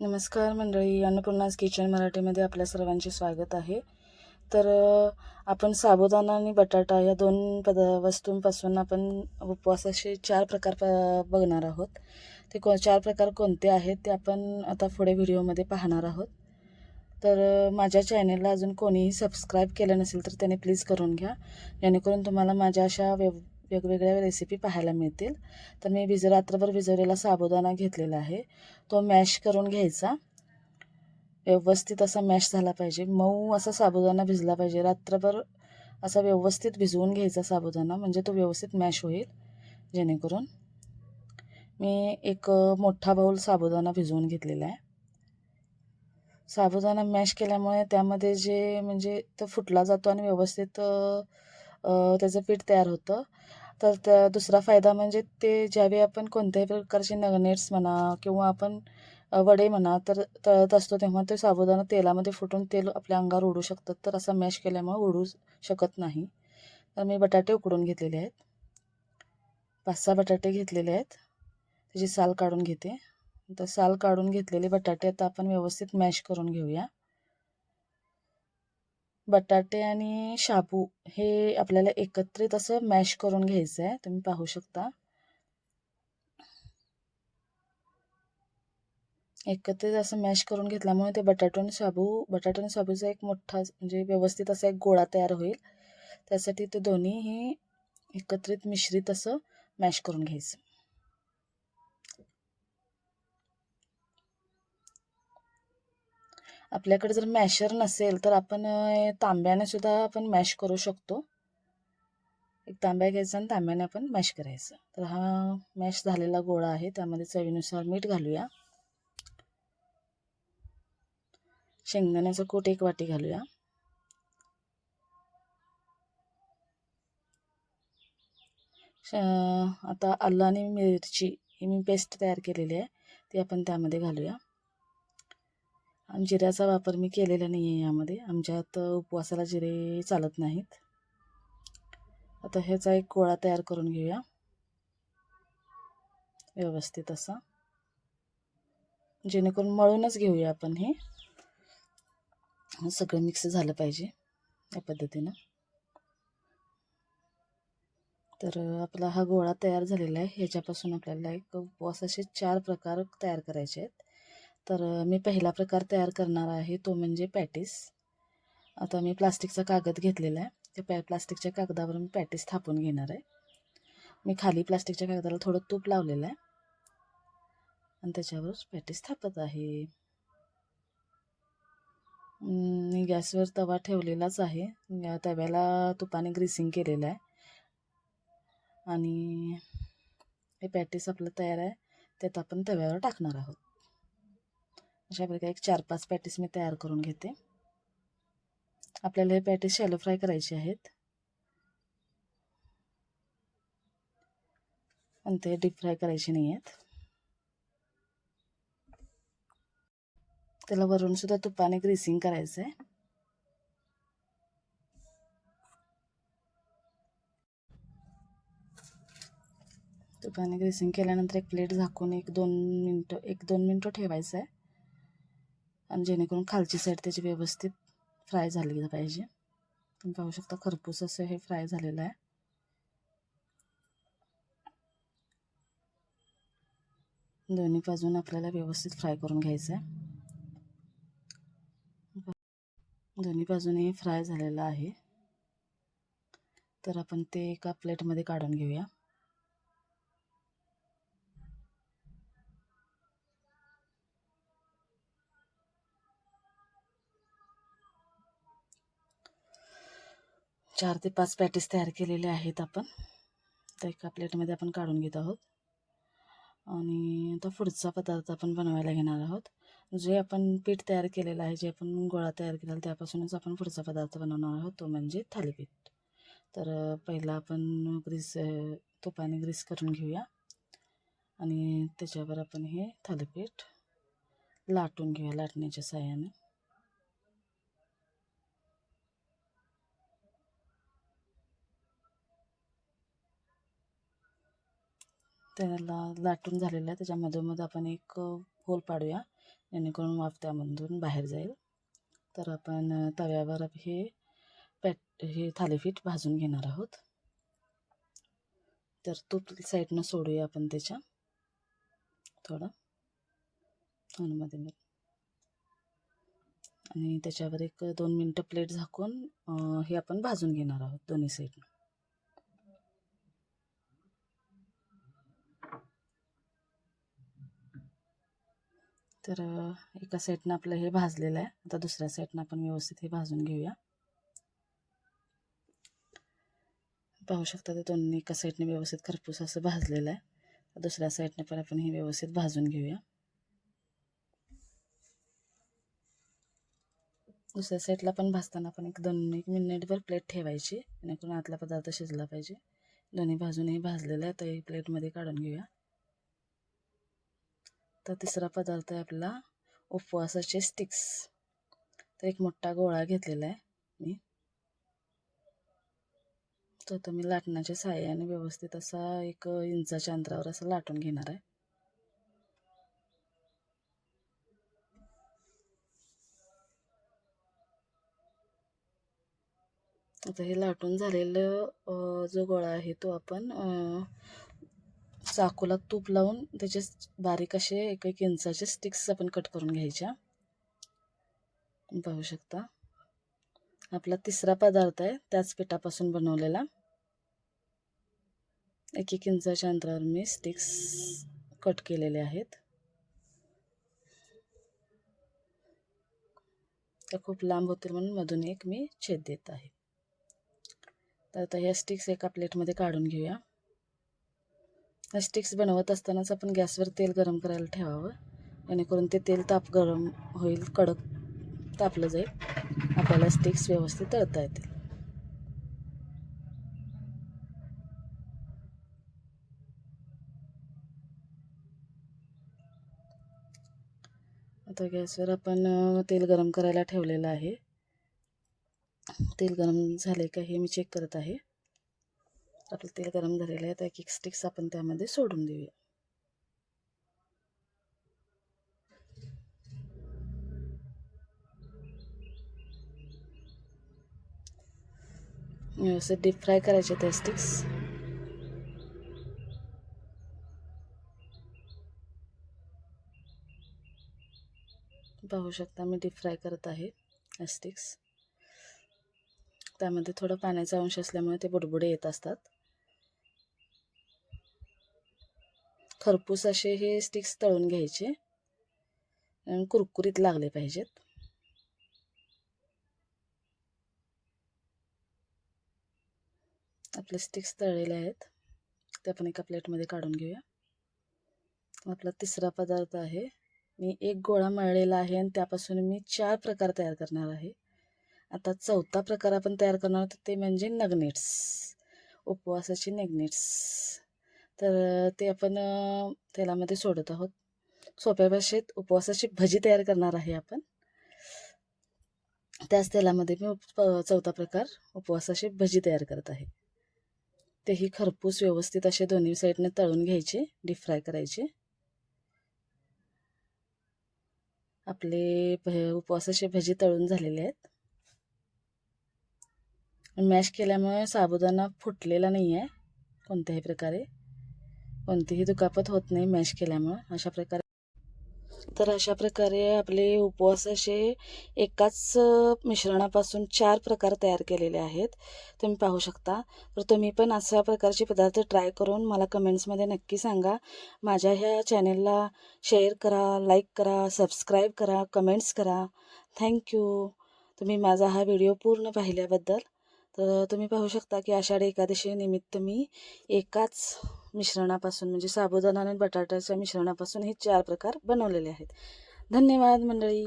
नमस्कार मंडळी अन्नपूर्णाज किचन मराठीमध्ये आपल्या सर्वांचे स्वागत आहे. तर आपण साबुदाणा आणि बटाटा या दोन पद वस्तूंपासून आपण उपवासाचे चार प्रकार प बघणार आहोत. ते को चार प्रकार कोणते आहेत ते आपण आता पुढे व्हिडिओमध्ये पाहणार आहोत. तर माझ्या चॅनेलला अजून कोणीही सबस्क्राईब केलं नसेल तर त्याने प्लीज करून घ्या. जेणेकरून तुम्हाला माझ्या अशा व्यव वेगवेगळ्या रेसिपी पाहायला मिळतील. तर मी भिज रात्रभर भिजवलेला साबुदाणा घेतलेला आहे. तो मॅश करून घ्यायचा. व्यवस्थित असा मॅश झाला पाहिजे. मऊ असा साबुदाणा भिजला पाहिजे. रात्रभर असा व्यवस्थित भिजवून घ्यायचा साबुदाणा. म्हणजे तो व्यवस्थित मॅश होईल. जेणेकरून मी एक मोठा बाऊल साबुदाणा भिजवून घेतलेला आहे. साबुदाणा मॅश केल्यामुळे त्यामध्ये जे म्हणजे तो फुटला जातो आणि व्यवस्थित त्याचं पीठ तयार होतं. तर त्या दुसरा फायदा म्हणजे ते ज्यावेळी आपण कोणत्याही प्रकारचे नगनेट्स म्हणा किंवा आपण वडे म्हणा तर तळत असतो तेव्हा ते साबुदाणा तेलामध्ये फुटून तेल आपल्या अंगावर उडू शकतात. तर असं मॅश केल्यामुळे उडू शकत नाही. तर मी बटाटे उकडून घेतलेले आहेत. पाच सहा बटाटे घेतलेले आहेत. त्याची साल काढून घेते. तर साल काढून घेतलेले बटाटे आता आपण व्यवस्थित मॅश करून घेऊया. बटाटे आणि शाबू हे आपल्याला एकत्रित असं मॅश करून घ्यायचं आहे तुम्ही पाहू शकता. एकत्रित असं मॅश करून घेतल्यामुळे ते बटाटो आणि शाबू बटाटो आणि शाबूचा एक मोठा म्हणजे व्यवस्थित असा एक गोळा तयार होईल. त्यासाठी ते दोन्हीही एकत्रित मिश्रित असं मॅश करून घ्यायचं. आपल्याकडे जर मॅशर नसेल तर आपण तांब्याने सुद्धा आपण मॅश करू शकतो. एक तांब्या घ्यायचा आणि तांब्याने आपण मॅश करायचं. तर हा मॅश झालेला गोळा आहे. त्यामध्ये चवीनुसार मीठ घालूया. शेंगदाण्याचा कूट एक वाटी घालूया. श- आता आलं आणि मिरची ही मी पेस्ट तयार केलेली आहे. ती आपण त्यामध्ये घालूया. जिऱ्याचा वापर मी केलेला नाही आहे यामध्ये. आमच्यात उपवासाला जिरे चालत नाहीत. आता ह्याचा एक गोळा तयार करून घेऊया. व्यवस्थित असा. जेणेकरून मळूनच घेऊया आपण हे. सगळं मिक्स झालं पाहिजे या पद्धतीनं. तर आपला हा गोळा तयार झालेला आहे. ह्याच्यापासून आपल्याला एक उपवासाचे चार प्रकार तयार करायचे आहेत. तर मी पहिला प्रकार तयार करणार आहे तो म्हणजे पॅटीस. आता मी प्लास्टिकचा कागद घेतलेला आहे. त्या पॅ प्लास्टिकच्या कागदावर मी पॅटीस थापून घेणार आहे. मी खाली प्लास्टिकच्या कागदाला थोडं तूप लावलेलं आहे. आणि त्याच्यावर पॅटीस थापत आहे. मी गॅसवर तवा ठेवलेलाच आहे. या तव्याला तुपाने ग्रीसिंग केलेलं आहे. आणि हे पॅटीस आपलं तयार आहे. त्यात आपण तव्यावर टाकणार आहोत. अशा प्रकारे एक चार पाच पॅटीस मी तयार करून घेते. आपल्याला हे पॅटीस शॅलो फ्राय करायचे आहेत. आणि ते डीप फ्राय करायचे नाही आहेत. त्याला वरून सुद्धा तुपाने ग्रीसिंग करायचं आहे तुपाने ग्रेसिंग केल्यानंतर एक प्लेट झाकून एक दोन मिनटं एक दोन मिनटं ठेवायचं आहे आणि जेणेकरून खालची साईड त्याची व्यवस्थित फ्राय झाली पाहिजे. तुम्ही पाहू शकता खरपूस असं हे फ्राय झालेलं आहे. दोन्ही बाजून आपल्याला व्यवस्थित फ्राय करून घ्यायचं आहे. दोन्ही बाजूने फ्राय झालेलं आहे. तर आपण ते एका प्लेटमध्ये काढून घेऊया. चार ते पाच पॅटीस तयार केलेले आहेत आपण. तर एका प्लेटमध्ये आपण काढून घेत आहोत. आणि आता पुढचा पदार्थ आपण बनवायला घेणार आहोत. जे आपण पीठ तयार केलेलं आहे जे आपण गोळा तयार केलेला त्यापासूनच आपण पुढचा पदार्थ बनवणार आहोत तो म्हणजे थालीपीठ. तर पहिला आपण ग्रीस तुपाने ग्रीस करून घेऊया. आणि त्याच्यावर आपण हे थालीपीठ लाटून घेऊया लाटण्याच्या साह्याने. त्याला लाटून झालेलं आहे. त्याच्या मधोमध आपण एक होल पाडूया. जेणेकरून वाफ त्यामधून बाहेर जाईल. तर आपण तव्यावर हे पॅट हे थालीपीठ भाजून घेणार आहोत. तर तूप साईडनं सोडूया आपण त्याच्या. थोडं. मध्ये मध्ये आणि त्याच्यावर एक दोन मिनटं प्लेट झाकून हे आपण भाजून घेणार आहोत दोन्ही साईडनं. तर एका साईडनं आपलं हे भाजलेलं आहे. आता दुसऱ्या साईडनं आपण व्यवस्थित हे भाजून घेऊया. पाहू शकता ते दोन्ही एका साईडने व्यवस्थित खरपूस असं भाजलेलं आहे. दुसऱ्या साईडने पण आपण हे व्यवस्थित भाजून घेऊया. दुसऱ्या साईडला पण भाजताना आपण एक दोन एक मिनिटभर प्लेट ठेवायची. जेणेकरून आतला पदार्थ शिजला पाहिजे. दोन्ही बाजूने भाजलेलं आहे. तर प्लेटमध्ये काढून घेऊया. तर तिसरा पदार्थ आहे आपला उपवासाचे स्टिक्स तर एक मोठा गोळा घेतलेला आहे मी. तो आता मी लाटण्याच्या साह्याने व्यवस्थित असा एक इंचाच्या अंतरावर असं लाटून घेणार आहे. आता हे लाटून झालेलं जो गोळा आहे तो आपण चाकूला तूप लावून त्याचे बारीक असे एक एक इंचाचे स्टिक्स आपण कट करून घ्यायच्या. पाहू शकता. आपला तिसरा पदार्थ आहे त्याच पिठापासून बनवलेला. एक एक इंचाच्या अंतरावर मी स्टिक्स कट केलेले आहेत. त्या खूप लांब होतील म्हणून मधून एक मी छेद देत आहे. तर आता ह्या स्टिक्स एका प्लेटमध्ये काढून घेऊया. ह्या स्टिक्स बनवत असतानाच आपण गॅसवर तेल गरम करायला ठेवावं. जेणेकरून ते तेल ताप गरम होईल कडक तापलं जाईल. आपल्याला स्टिक्स व्यवस्थित तळता येतील. आता गॅसवर आपण तेल गरम करायला ठेवलेलं आहे. तेल गरम झाले का हे मी चेक करत आहे. आपलं तेल गरम झालेलं आहे तर एक एक स्टिक्स आपण त्यामध्ये सोडून देऊया. व्यवस्थित डीप फ्राय करायचे ते स्टिक्स पाहू शकता मी डीप फ्राय करत आहे स्टिक्स त्यामध्ये थोडं पाण्याचा अंश असल्यामुळे ते बुडबुडे येत असतात. खरपूस असे हे स्टिक्स तळून घ्यायचे. कुरकुरीत लागले पाहिजेत. आपले स्टिक्स तळलेले आहेत. ते आपण एका प्लेटमध्ये काढून घेऊया. आपला तिसरा पदार्थ आहे. मी एक गोळा मळलेला आहे आणि त्यापासून मी चार प्रकार तयार करणार आहे. आता चौथा प्रकार आपण तयार करणार आहोत ते म्हणजे नगनेट्स उपवासाचे नेगनेट्स तर ते आपण तेलामध्ये सोडत आहोत. सोप्या भाषेत उपवासाची भजी तयार करणार आहे आपण. त्याच तेलामध्ये मी उप चौथा प्रकार उपवासाची भजी तयार करत आहे. तेही खरपूस व्यवस्थित असे दोन्ही साईडने तळून घ्यायचे डीप फ्राय करायचे. आपले भ उपवासाचे भजी तळून झालेले आहेत. मॅश केल्यामुळे साबुदाणा फुटलेला नाही आहे कोणत्याही प्रकारे. कोणतीही दुखापत होत नाही मॅश केल्यामुळे अशा प्रकारे. तर अशा प्रकारे आपले उपवास असे एकाच मिश्रणापासून चार प्रकार तयार केलेले आहेत. तुम्ही पाहू शकता. तर तुम्ही पण अशा प्रकारचे पदार्थ ट्राय करून मला कमेंट्समध्ये नक्की सांगा. माझ्या ह्या चॅनेलला शेअर करा लाईक करा सबस्क्राईब करा कमेंट्स करा. थँक्यू तुम्ही माझा हा व्हिडिओ पूर्ण पाहिल्याबद्दल. तर तुम्ही पाहू शकता की आषाढी एकादशी निमित्त मी एकाच मिश्रणापासून म्हणजे साबुदाणा आणि बटाट्याच्या मिश्रणापासून हे चार प्रकार बनवलेले आहेत. धन्यवाद मंडळी.